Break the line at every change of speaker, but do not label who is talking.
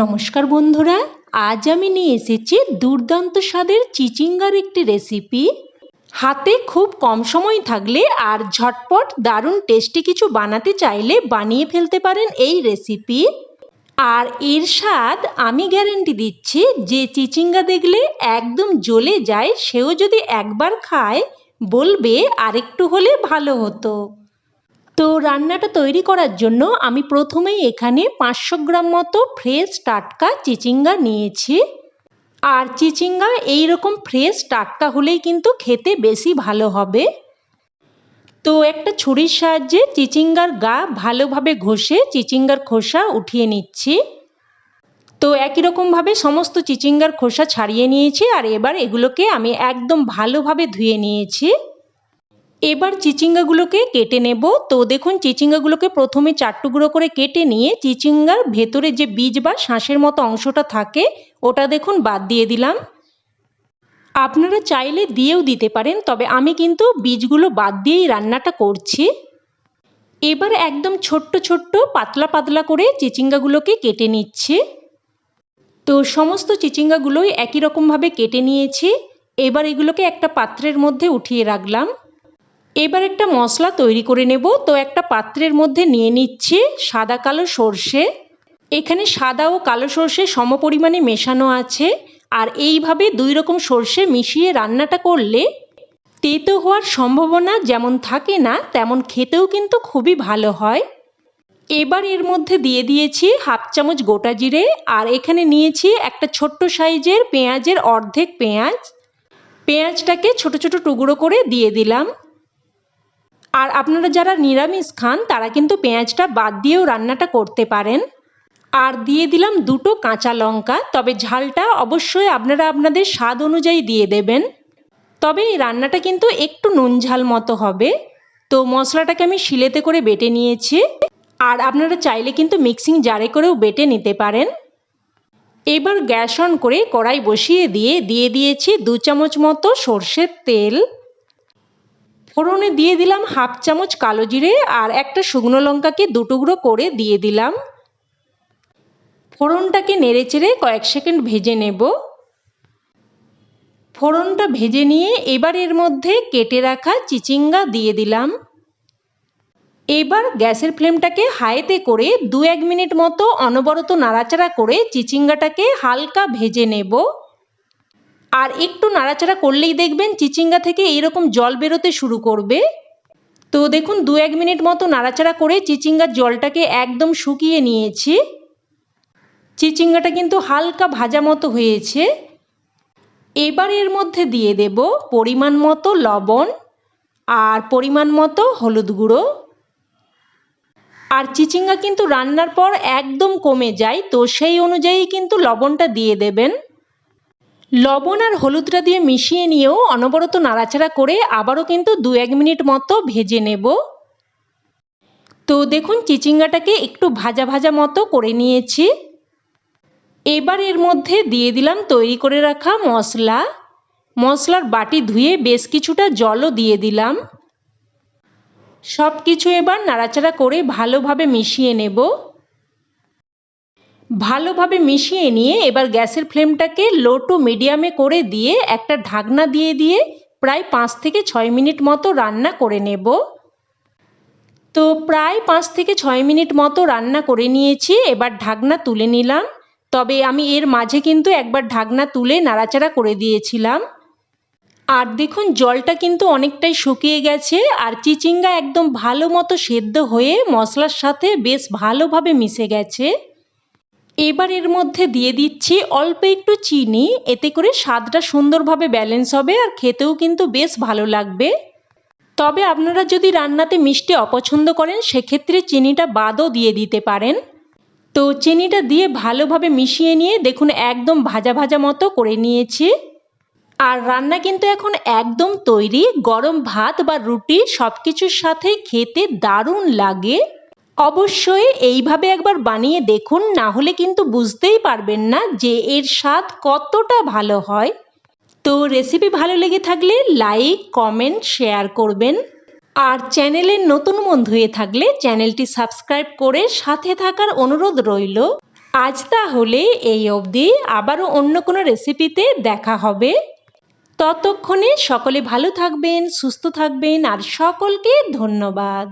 নমস্কার বন্ধুরা, আজ আমি নিয়ে এসেছি দুর্দান্ত স্বাদের চিচিঙ্গার একটি রেসিপি হাতে খুব কম সময় থাকলে আর ঝটপট দারুণ টেস্টি কিছু বানাতে চাইলে বানিয়ে ফেলতে পারেন এই রেসিপি আর এর স্বাদ আমি গ্যারেন্টি দিচ্ছি, যে চিচিঙ্গা দেখলে একদম জ্বলে যায়, সেও যদি একবার খায়, বলবে আরেকটু হলে ভালো হতো। তো রান্নাটা তৈরি করার জন্য আমি প্রথমেই এখানে পাঁচশো গ্রাম মতো ফ্রেশ টাটকা চিচিঙ্গা নিয়েছি। আর চিচিঙ্গা এই রকম ফ্রেশ টাটকা হলেই কিন্তু খেতে বেশি ভালো হবে। তো একটা ছুরির সাহায্যে চিচিঙ্গার গা ভালোভাবে ঘষে চিচিঙ্গার খোসা উঠিয়ে নিচ্ছি। তো একই রকমভাবে সমস্ত চিচিঙ্গার খোসা ছাড়িয়ে নিয়েছি আর এবার এগুলোকে আমি একদম ভালোভাবে ধুয়ে নিয়েছি। এবার চিচিঙ্গাগুলোকে কেটে নেব। তো দেখুন, চিচিঙ্গাগুলোকে প্রথমে চার টুকরো করে কেটে নিয়ে চিচিঙ্গার ভেতরে যে বীজ বা শাঁসের মতো অংশটা থাকে, ওটা দেখুন বাদ দিয়ে দিলাম। আপনারা চাইলে দিয়েও দিতে পারেন, তবে আমি কিন্তু বীজগুলো বাদ দিয়েই রান্নাটা করছি। এবার একদম ছোট্ট ছোট্ট পাতলা পাতলা করে চিচিঙ্গাগুলোকে কেটে নিচ্ছি। তো সমস্ত চিচিঙ্গাগুলোই একই রকমভাবে কেটে নিয়েছি। এবার এগুলোকে একটা পাত্রের মধ্যে উঠিয়ে রাখলাম। এবার একটা মশলা তৈরি করে নেব। তো একটা পাত্রের মধ্যে নিয়ে নিচ্ছি সাদা কালো সর্ষে। এখানে সাদা ও কালো সর্ষে সমপরিমাণে মেশানো আছে। আর এইভাবে দুই রকম সর্ষে মিশিয়ে রান্নাটা করলে তেতো হওয়ার সম্ভাবনা যেমন থাকে না, তেমন খেতেও কিন্তু খুবই ভালো হয়। এবার এর মধ্যে দিয়ে দিয়েছি হাফ চামচ গোটা জিরে। আর এখানে নিয়েছি একটা ছোট্ট সাইজের পেঁয়াজের অর্ধেক পেঁয়াজ। পেঁয়াজটাকে ছোট ছোট টুকরো করে দিয়ে দিলাম। আর আপনারা যারা নিরামিষ খান, তারা কিন্তু পেঁয়াজটা বাদ দিয়েও রান্নাটা করতে পারেন। আর দিয়ে দিলাম দুটো কাঁচা লঙ্কা, তবে ঝালটা অবশ্যই আপনারা আপনাদের স্বাদ অনুযায়ী দিয়ে দেবেন। তবে এই রান্নাটা কিন্তু একটু নুন ঝাল মতো হবে। তো মশলাটাকে আমি শিলেতে করে বেটে নিয়েছি। আর আপনারা চাইলে কিন্তু মিক্সিং জারে করেও বেটে নিতে পারেন। এবার গ্যাস অন করে কড়াই বসিয়ে দিয়ে দিয়ে দিয়েছি দু চামচ মতো সর্ষের তেল। ফোড়নে দিয়ে দিলাম হাফ চামচ কালো জিরে আর একটা শুকনো লঙ্কাকে দুটুকরো করে দিয়ে দিলাম। ফোড়নটাকে নেড়ে চেড়ে কয়েক সেকেন্ড ভেজে নেব। ফোড়নটা ভেজে নিয়ে এবার এর মধ্যে কেটে রাখা চিচিঙ্গা দিয়ে দিলাম। এবার গ্যাসের ফ্লেমটাকে হাইতে করে দু এক মিনিট মতো অনবরত নাড়াচাড়া করে চিচিঙ্গাটাকে হালকা ভেজে নেব। আর একটু নাড়াচাড়া করলেই দেখবেন চিচিঙ্গা থেকে এইরকম জল বেরোতে শুরু করবে। তো দেখুন, দু এক মিনিট মতো নাড়াচাড়া করে চিচিঙ্গার জলটাকে একদম শুকিয়ে নিয়েছি। চিচিঙ্গাটা কিন্তু হালকা ভাজা মতো হয়েছে। এবার এর মধ্যে দিয়ে দেব পরিমাণ মতো লবণ আর পরিমাণ মতো হলুদ গুঁড়ো। আর চিচিঙ্গা কিন্তু রান্নার পর একদম কমে যায়, তো সেই অনুযায়ী কিন্তু লবণটা দিয়ে দেবেন। লবণ আর হলুদটা দিয়ে মিশিয়ে নিয়েও অনবরত নাড়াচাড়া করে আবারও কিন্তু দু এক মিনিট মতো ভেজে নেব। তো দেখুন চিচিঙ্গাটাকে একটু ভাজা ভাজা মতো করে নিয়েছি। এবার এর মধ্যে দিয়ে দিলাম তৈরি করে রাখা মশলা। মশলার বাটি ধুয়ে বেশ কিছুটা জলও দিয়ে দিলাম। সব কিছু এবার নাড়াচাড়া করে ভালোভাবে মিশিয়ে নেব। ভালোভাবে মিশিয়ে নিয়ে এবার গ্যাসের ফ্লেমটাকে লো টু মিডিয়ামে করে দিয়ে একটা ঢাকনা দিয়ে দিয়ে প্রায় পাঁচ থেকে ছয় মিনিট মতো রান্না করে নেব। তো প্রায় পাঁচ থেকে ছয় মিনিট মতো রান্না করে নিয়েছি, এবার ঢাকনা তুলে নিলাম। তবে আমি এর মাঝে কিন্তু একবার ঢাকনা তুলে নাড়াচাড়া করে দিয়েছিলাম। আর দেখুন, জলটা কিন্তু অনেকটাই শুকিয়ে গেছে, আর চিচিঙ্গা একদম ভালো মতো সেদ্ধ হয়ে মশলার সাথে বেশ ভালোভাবে মিশে গেছে। এবার এর মধ্যে দিয়ে দিচ্ছি অল্প একটু চিনি, এতে করে স্বাদটা সুন্দরভাবে ব্যালেন্স হবে আর খেতেও কিন্তু বেশ ভালো লাগবে। তবে আপনারা যদি রান্নাতে মিষ্টি অপছন্দ করেন, সেক্ষেত্রে চিনিটা বাদও দিয়ে দিতে পারেন। তো চিনিটা দিয়ে ভালোভাবে মিশিয়ে নিয়ে দেখুন একদম ভাজা ভাজা মতো করে নিয়েছি। আর রান্না কিন্তু এখন একদম তৈরি, গরম ভাত বা রুটি সব কিছুর সাথে খেতে দারুণ লাগে। অবশ্যই এইভাবে একবার বানিয়ে দেখুন, না হলে কিন্তু বুঝতেই পারবেন না যে এর স্বাদ কতটা ভালো হয়। তো রেসিপি ভালো লেগে থাকলে লাইক কমেন্ট শেয়ার করবেন। আর চ্যানেলের নতুন বন্ধু হয়ে থাকলে চ্যানেলটি সাবস্ক্রাইব করে সাথে থাকার অনুরোধ রইল। আজ তাহলে এই অবধি, আবারও অন্য কোনো রেসিপিতে দেখা হবে। ততক্ষণে সকলে ভালো থাকবেন, সুস্থ থাকবেন, আর সকলকে ধন্যবাদ।